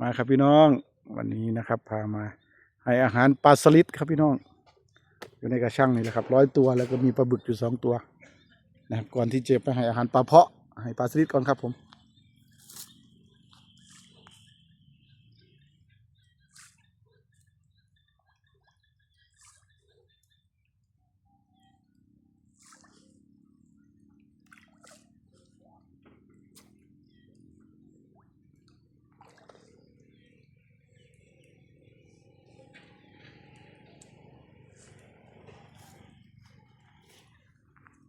มาครับพี่น้องวันนี้นะครับ พามาให้อาหารปลาสลิดครับพี่น้อง อยู่ในกระชังนี่แหละครับร้อยตัวแล้วก็มีปลาบึกอยู่สองตัวนะครับก่อนที่จะไปให้อาหารปลาเพาะให้ปลาสลิดก่อนครับผม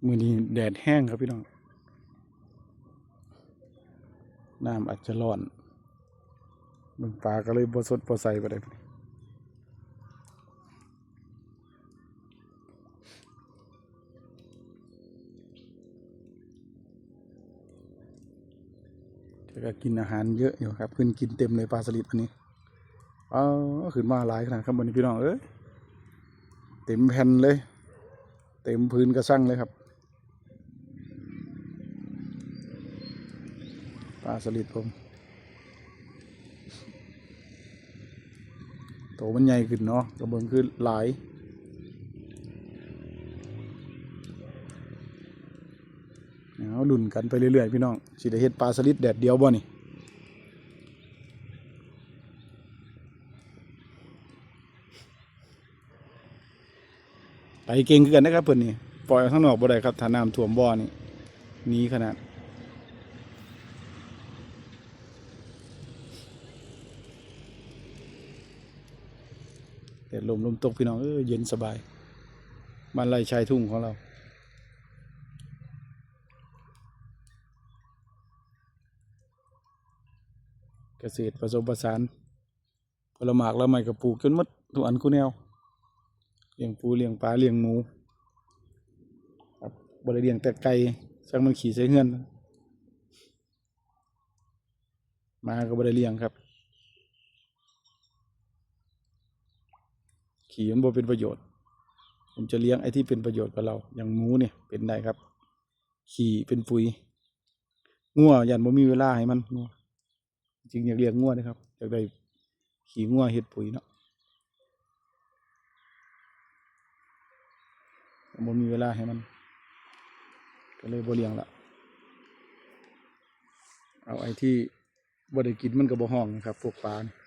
มือนี้แดดแห้งครับพี่น้อง น้ำอาจจะร้อนมันปลาก็เลยบสดบใสไปเลยก็กินอาหารเยอะอยู่ครับ ขึ้นกินเต็มเลยปลาสลิดวันนี้ เอาขึ้นมาหลายขนาดครับวันนี้พี่น้องเอ้ยเต็มแผ่นเลย เต็มพื้นกระสั่งเลยครับ ปลาสลิดผมโตมันใหญ่ขึ้นเนาะกระเบื้องคือหลายเอาดุนกันไปเรื่อยๆพี่น้องสิได้เฮ็ดปลาสลิดแดดเดียวบ่นี่ไปเก่งกันนะครับเพิ่อนนี่ปล่อยออกข้างนอกบ่ได้ครับถ้าน้ำท่วมบ่อนี่นี้ขนาด แดดลมลมตกพี่น้องเออเย็นสบายบ้านไร่ชายทุ่งของเรา เกษตรผสมผสานผลหมากแล้วไม่กระปลูกจนหมดทุกอันกูแนวเลี้ยงปูเลี้ยงปลาเลี้ยงหมูครับบริเลี้ยงแต่ไก่ช่างมันขี่ใส่เฮือนมาก็บริเลี้ยงครับ ขี่มันบ่เป็นประโยชน์ ผมจะเลี้ยงไอ้ที่เป็นประโยชน์กับเรา อย่างหมูเนี่ยเป็นได้ครับ ขี่เป็นปุ๋ยงัวยันบ่มีเวลาให้มันงัวจริงอยากเลี้ยงงัวนะครับอยากได้ขี่งัวเฮ็ดปุ๋ยเนาะบ่มีเวลาให้มัน ก็เลยบ่เลี้ยงละเอาไอ้ที่บ่ได้กินมันก็บ่ห้องนะครับพวกปลานี่เรา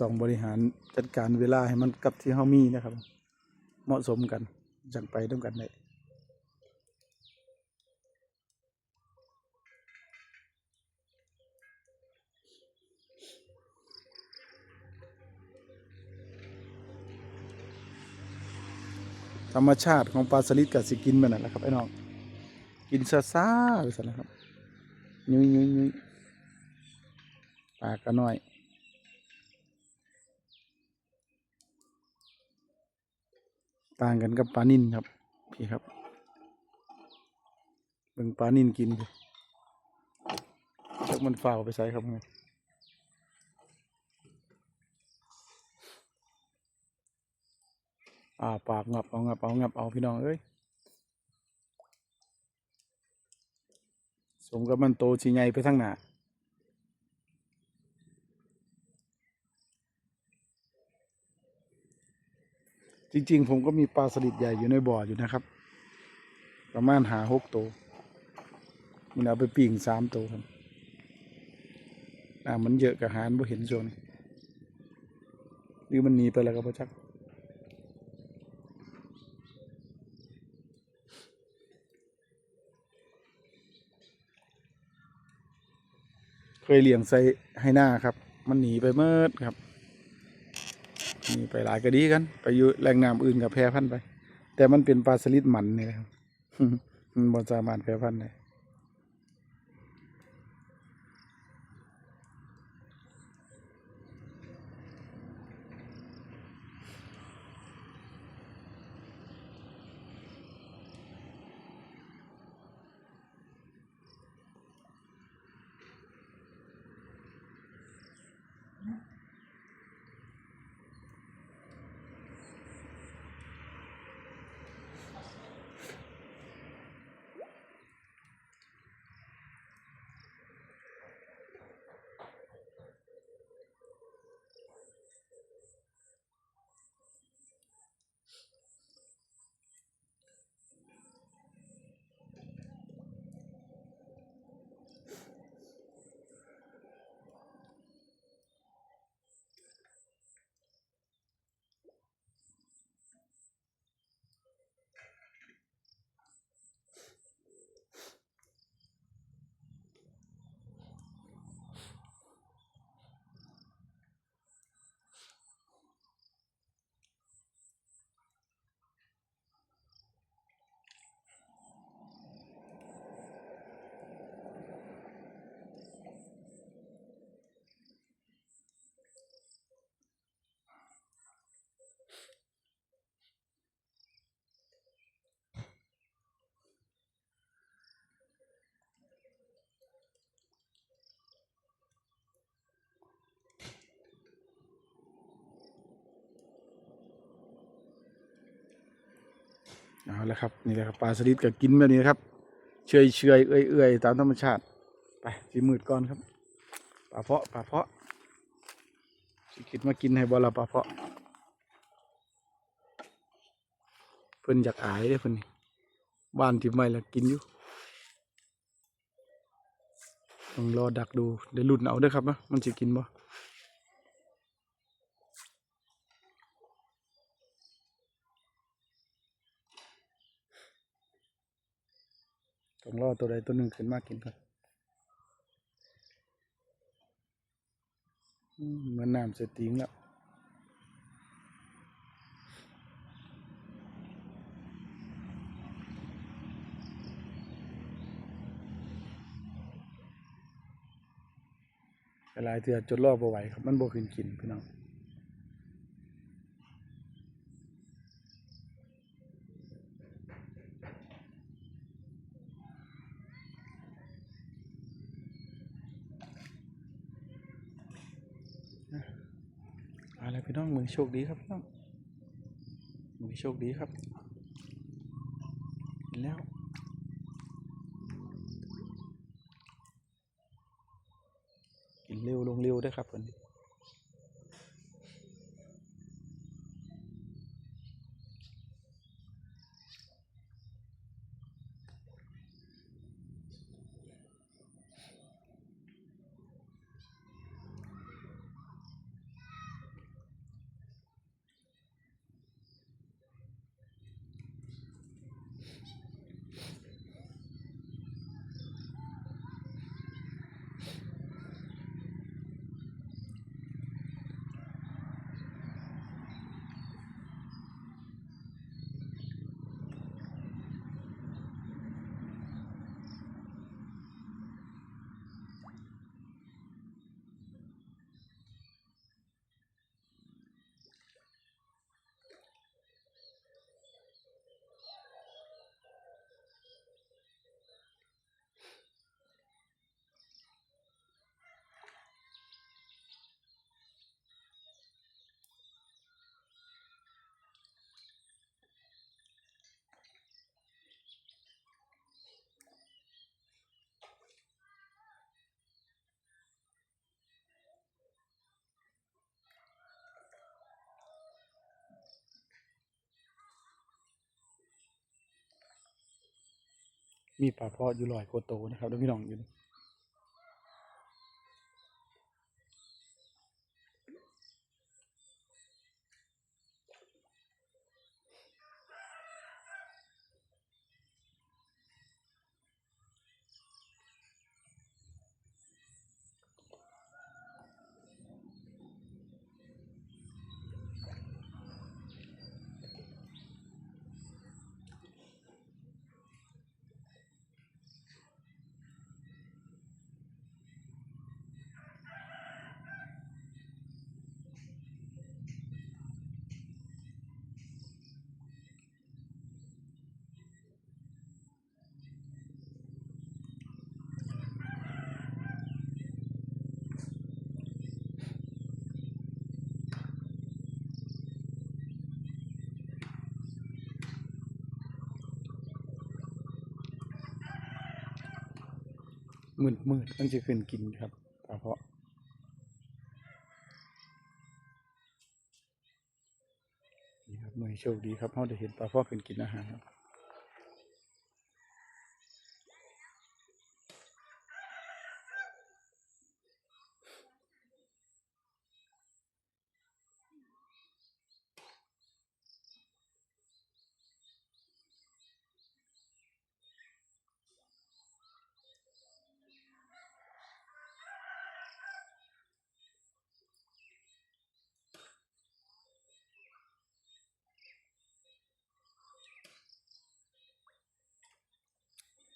ต้องบริหารจัดการเวลาให้มันกับที่เฮามีนะครับ เหมาะสมกันจังไปต้องกันได้ธรรมชาติของปลาสลิดกับสิกินมันนั่นแหละครับไอ้น้องกินซาซาไปซะแล้วครับยุยยุยยุยปลาก็น้อย ต่างกันกับปลานิ่นครับพี่ครับเบิ่งปลานิ่นกินดิจักมันฝ่าไปใส่ครับไงอ่าปากงับเอางับเอางับเอาพี่น้องเอ้ยสมกับมันโตชีใหญ่ไปทั้งหน้า จริง ๆ ผมก็มีปลาสลิดใหญ่อยู่ในบ่ออยู่นะครับ ประมาณหาหกตัวมันเอาไปปิ่งสามตัวครับอ่ามันเยอะกับหารบ่เห็นโซนหรือมันหนีไปแล้วก็บ่จักเคยเลี้ยงใส่ให้หน้าครับ มันหนีไปเมิดครับ ไปหลายก็ดีกัน ไปอยู่แหล่งน้ำอื่นกับแพร่พันธุ์ไป แต่มันเป็นปลาสลิดหมันนี่แหละครับมันบ่สามารถแพร่พันธุ์ได้ ละครับนี่แหละครับปลาสลิดก็กินแบบนี้นครับเฉยเฉยเอื่อยเอื่อยๆตามธรรมชาติไปสีมืดก่อนครับปลาเพาะปลาเพาะสิคิดมากินให้บอละปลาเพาะเพิ่นอยากอายเด้อเพิ่นบ้านที่ไม่ละกินอยู่ต้องรอดักดูได้รุ่นเอาเด้อครับนะมันสิกินบ่ ต้องรอตัวใดตัวหนึ่งขึ้นมากินก่อนอืมเหมันน้ำเสติงแล้วหลายเถื่อจนรอบบ่ไหวครับ มันบ่ขึ้นกินพี่น้องเอาละ พี่น้องมือโชคดีครับพี่น้องมือโชคดีครับเห็นแล้วกินเร็วลงเร็วด้วยครับวันนี้ มีปลาเพาะอยู่ลอยโคโตนะครับแล้วพี่น้องอยู่ มืดมืดมันจะขึ้นกินครับปลาเพาะนี่ครับมือโชคดีครับเขาได้เห็นปลาเพาะขึ้นกินอาหารครับ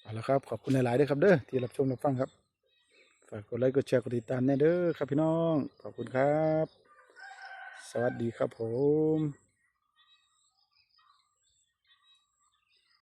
เอาละครับขอบคุณหลายๆด้วยครับเด้อที่รับชมรับฟังครับฝากกดไลค์กดแชร์กดติดตามแน่เด้อครับพี่น้องขอบคุณครับ สวัสดีครับผม